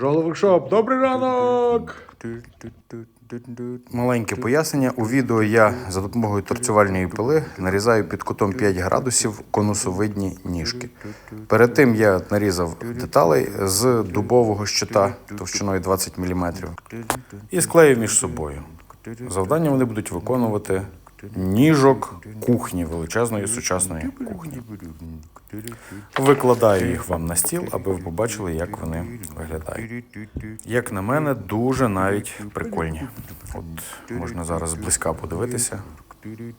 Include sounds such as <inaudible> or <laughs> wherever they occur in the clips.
Жоловик Шоп, добрий ранок! Маленьке пояснення. У відео я за допомогою торцювальної пили нарізаю під кутом 5 градусів конусовидні ніжки. Перед тим я нарізав деталей з дубового щита товщиною 20 мм і склеїв між собою. Завдання вони будуть виконувати ніжок кухні, величезної сучасної кухні. Викладаю їх вам на стіл, аби ви побачили, як вони виглядають. Як на мене, дуже навіть прикольні. От можна зараз зблизька подивитися.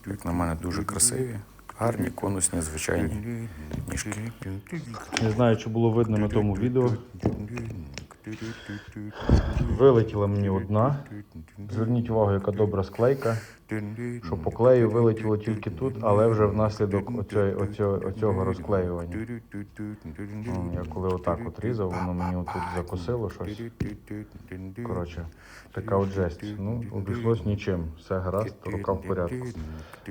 Як на мене, дуже красиві, гарні, конусні, звичайні ніжки. Не знаю, чи було видно на тому відео. Вилетіла мені одна. Зверніть увагу, яка добра склейка. Що по клею вилетіло тільки тут, але вже внаслідок оцього, оцього, оцього розклеювання. Я коли отак от різав, воно мені отут закосило щось. Коротше, така от жесть. Ну, обійшлось нічим. Все гаразд, рука в порядку.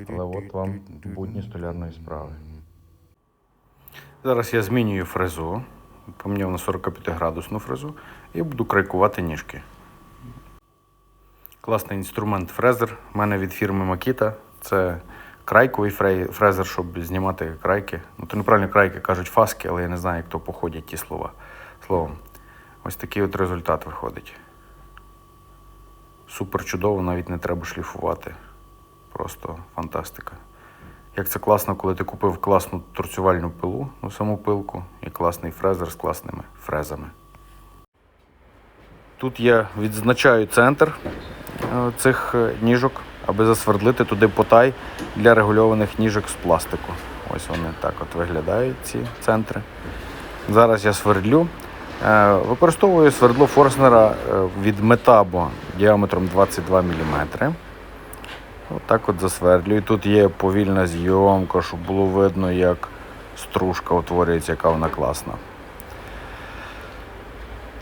Але от вам будні столярної справи. Зараз я змінюю фрезу, поміняв на 45 градусну фрезу і буду крайкувати ніжки. Класний інструмент фрезер. У мене від фірми Makita. Це крайковий фрезер, щоб знімати крайки. Ну, то неправильно крайки кажуть фаски, але я не знаю, як то походять ті слова. Словом, ось такий от результат виходить. Супер чудово, навіть не треба шліфувати. Просто фантастика. Як це класно, коли ти купив класну торцювальну пилу, ну саму пилку, і класний фрезер з класними фрезами. Тут я відзначаю центр цих е, ніжок, аби засвердлити туди потай для регульованих ніжок з пластику. Ось вони так от виглядають, ці центри. Зараз я свердлю. Е, Використовую свердло Форснера е, від Метабо діаметром 22 мм. Отак от засвердлюю. Тут є повільна зйомка, щоб було видно, як стружка утворюється, яка вона класна.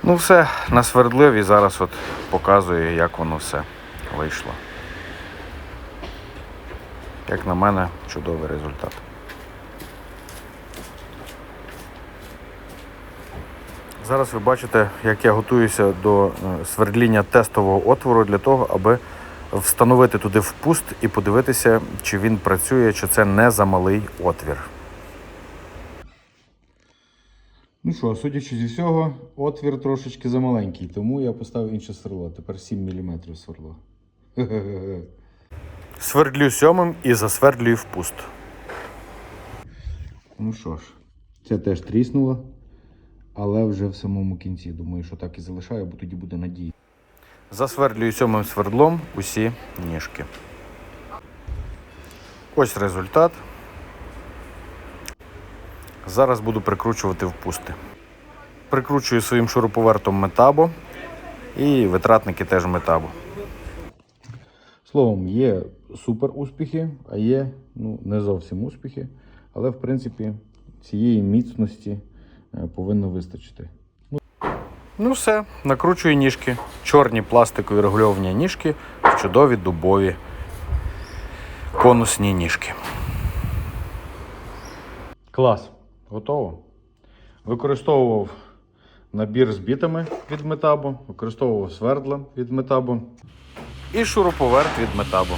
Ну все, насвердлив і зараз от показую, як воно все вийшло. Як на мене, чудовий результат. Зараз ви бачите, як я готуюся до е, свердління тестового отвору для того, аби встановити туди впуст і подивитися, чи він працює, чи це не замалий отвір. Ну що, судячи зі всього, отвір трошечки замаленький, тому я поставив інше сверло. Тепер 7 мм сверло. <laughs> Свердлю сьомим і засвердлюю впуст. Ну що ж, це теж тріснуло, але вже в самому кінці. Думаю, що так і залишаю, бо тоді буде надія. Засвердлюю сьомим свердлом усі ніжки. Ось результат. Зараз буду прикручувати впусти. Прикручую своїм шуруповертом метабо і витратники теж метабо. Словом, є супер успіхи, а є ну, не зовсім успіхи. Але, в принципі, цієї міцності е, повинно вистачити. Ну все, накручую ніжки. Чорні пластикові регульовані ніжки в чудові дубові конусні ніжки. Клас. Готово. Використовував набір з бітами від метабо, використовував свердла від метабо. І шуруповерт від метабо.